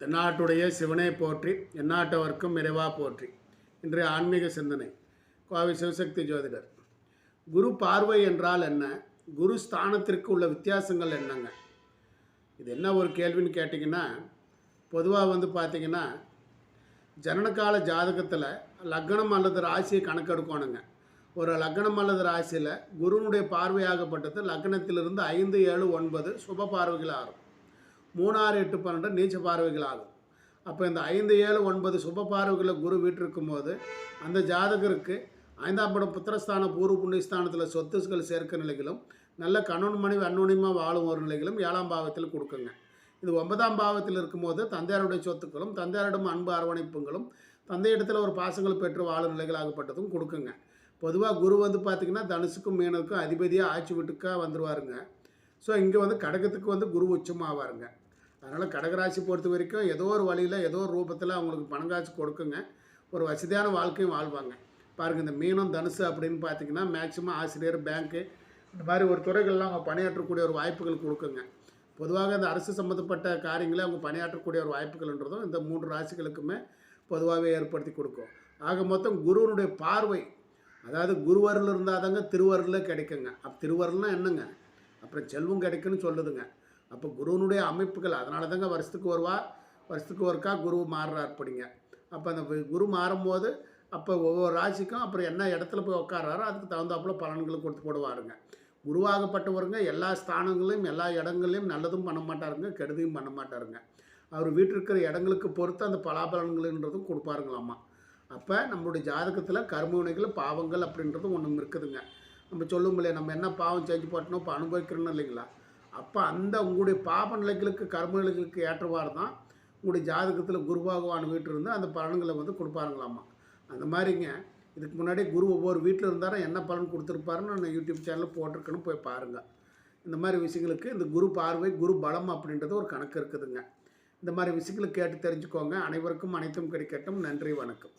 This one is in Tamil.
தென்னாட்டுடைய சிவனை போற்றி எந்நாட்டவர்க்கும் இறைவா போற்றி. இன்றைய ஆன்மீக சிந்தனை. கோவை சிவசக்தி ஜோதிடர். குரு பார்வை என்றால் என்ன? குரு ஸ்தானத்திற்கு உள்ள வித்தியாசங்கள் என்னங்க? இது என்ன ஒரு கேள்வின்னு கேட்டிங்கன்னா பொதுவாக வந்து பார்த்திங்கன்னா ஜனனகால ஜாதகத்தில் லக்னம் அல்லது ராசியை கணக்கெடுக்கணுங்க. ஒரு லக்னம் அல்லது ராசியில் குருனுடைய பார்வையாகப்பட்டது லக்னத்திலிருந்து ஐந்து ஏழு ஒன்பது சுப பார்வைகள் ஆகும் மூணாறு எட்டு பன்னெண்டு நீச்ச பார்வைகள் ஆகும் அப்போ இந்த ஐந்து ஏழு ஒன்பது சுப பார்வைகளில் குரு வீட்டிருக்கும் போது அந்த ஜாதகருக்கு ஐந்தாம் படம் புத்திரஸ்தான பூர்வ புண்ணியஸ்தானத்தில் சொத்துக்கள் சேர்க்க நிலைகளும் நல்ல கணவன் மனைவி அன்னோனியமாக வாழும் ஒரு நிலைகளும் ஏழாம் பாவத்தில் கொடுக்குங்க. இது ஒன்பதாம் பாவத்தில் இருக்கும்போது தந்தையாருடைய சொத்துக்களும் தந்தையாரிடம் அன்பு அரவணைப்புகளும் தந்தையிடத்தில் ஒரு பாசங்கள் பெற்று வாழும் நிலைகளாகப்பட்டதும் கொடுக்குங்க. பொதுவாக குரு வந்து பார்த்திங்கன்னா தனுசுக்கும் மீனுக்கும் அதிபதியாக ஆட்சி வீட்டுக்காக வந்துடுவாருங்க ஸோ இங்கே வந்து கடகத்துக்கு வந்து குரு உச்சமாவாருங்க. அதனால் கடகராசி பொறுத்த வரைக்கும் ஏதோ ஒரு வழியில் ஏதோ ஒரு ரூபத்தில் அவங்களுக்கு பணங்காட்சி கொடுக்குங்க. ஒரு வசதியான வாழ்க்கையும் வாழ்வாங்க. பாருங்கள் இந்த மீனம் தனுசு அப்படின்னு பார்த்தீங்கன்னா மேக்சிமம் ஆசிரியர் பேங்க்கு இந்த மாதிரி ஒரு துறைகள்லாம் அவங்க பணியாற்றக்கூடிய ஒரு வாய்ப்புகள் கொடுக்குங்க. பொதுவாக இந்த அரசு சம்மந்தப்பட்ட காரியங்களை அவங்க பணியாற்றக்கூடிய ஒரு வாய்ப்புகள்ன்றதும் இந்த மூன்று ராசிகளுக்குமே பொதுவாகவே ஏற்படுத்தி கொடுக்கும். ஆக மொத்தம் குருவனுடைய பார்வை அதாவது குருவரில் இருந்தால் தாங்க திருவருளில் கிடைக்குங்க. அப்போ திருவருள்னா என்னங்க? அப்புறம் செல்வம் கிடைக்குன்னு சொல்லுதுங்க. அப்போ குருவனுடைய அமைப்புகள் அதனால தாங்க வருஷத்துக்கு வருவா வருஷத்துக்கு ஒருக்கா குரு மாறுறார் படிங்க அப்போ அந்த குரு மாறும்போது அப்போ ஒவ்வொரு ராசிக்கும் அப்புறம் என்ன இடத்துல போய் உட்காராரோ அதுக்கு தகுந்தாப்புல பலன்களை கொடுத்து போடுவாருங்க. குருவாகப்பட்டவருங்க எல்லா ஸ்தானங்களையும் எல்லா இடங்களையும் நல்லதும் பண்ண மாட்டாருங்க கெடுதியும் பண்ண மாட்டாருங்க. அவர் வீட்டில் இருக்கிற இடங்களுக்கு பொறுத்து அந்த பலாபலன்கள்ன்றதும் கொடுப்பாருங்களாம்மா அப்போ நம்மளுடைய ஜாதகத்தில் கர்மவினைகள் பாவங்கள் அப்படின்றதும் ஒன்று இருக்குதுங்க. நம்ம சொல்லும் இல்லையா நம்ம என்ன பாவம் செஞ்சு போட்டோம் இப்போ அனுபவிக்கிறோம் இல்லைங்களா? அப்போ அந்த உங்களுடைய பாப நிலைகளுக்கு கர்ம நிலைகளுக்கு ஏற்றவாறு தான் உங்களுடைய ஜாதகத்தில் குரு பகவான் வீட்டில் இருந்து அந்த பலன்களை வந்து கொடுப்பாருங்களாமா? அந்த மாதிரிங்க. இதுக்கு முன்னாடி குரு ஒவ்வொரு வீட்டில் இருந்தாலும் என்ன பலன் கொடுத்துருப்பாருன்னு நான் யூடியூப் சேனலில் போட்டிருக்கேன்னு போய் பாருங்கள் இந்த மாதிரி விஷயங்களுக்கு இந்த குரு பார்வை குரு பலம் அப்படின்றது ஒரு கணக்கு இருக்குதுங்க. இந்த மாதிரி விஷயங்களை கேட்டு தெரிஞ்சுக்கோங்க. அனைவருக்கும் அனைத்தும் கிடைக்கட்டும். நன்றி வணக்கம்.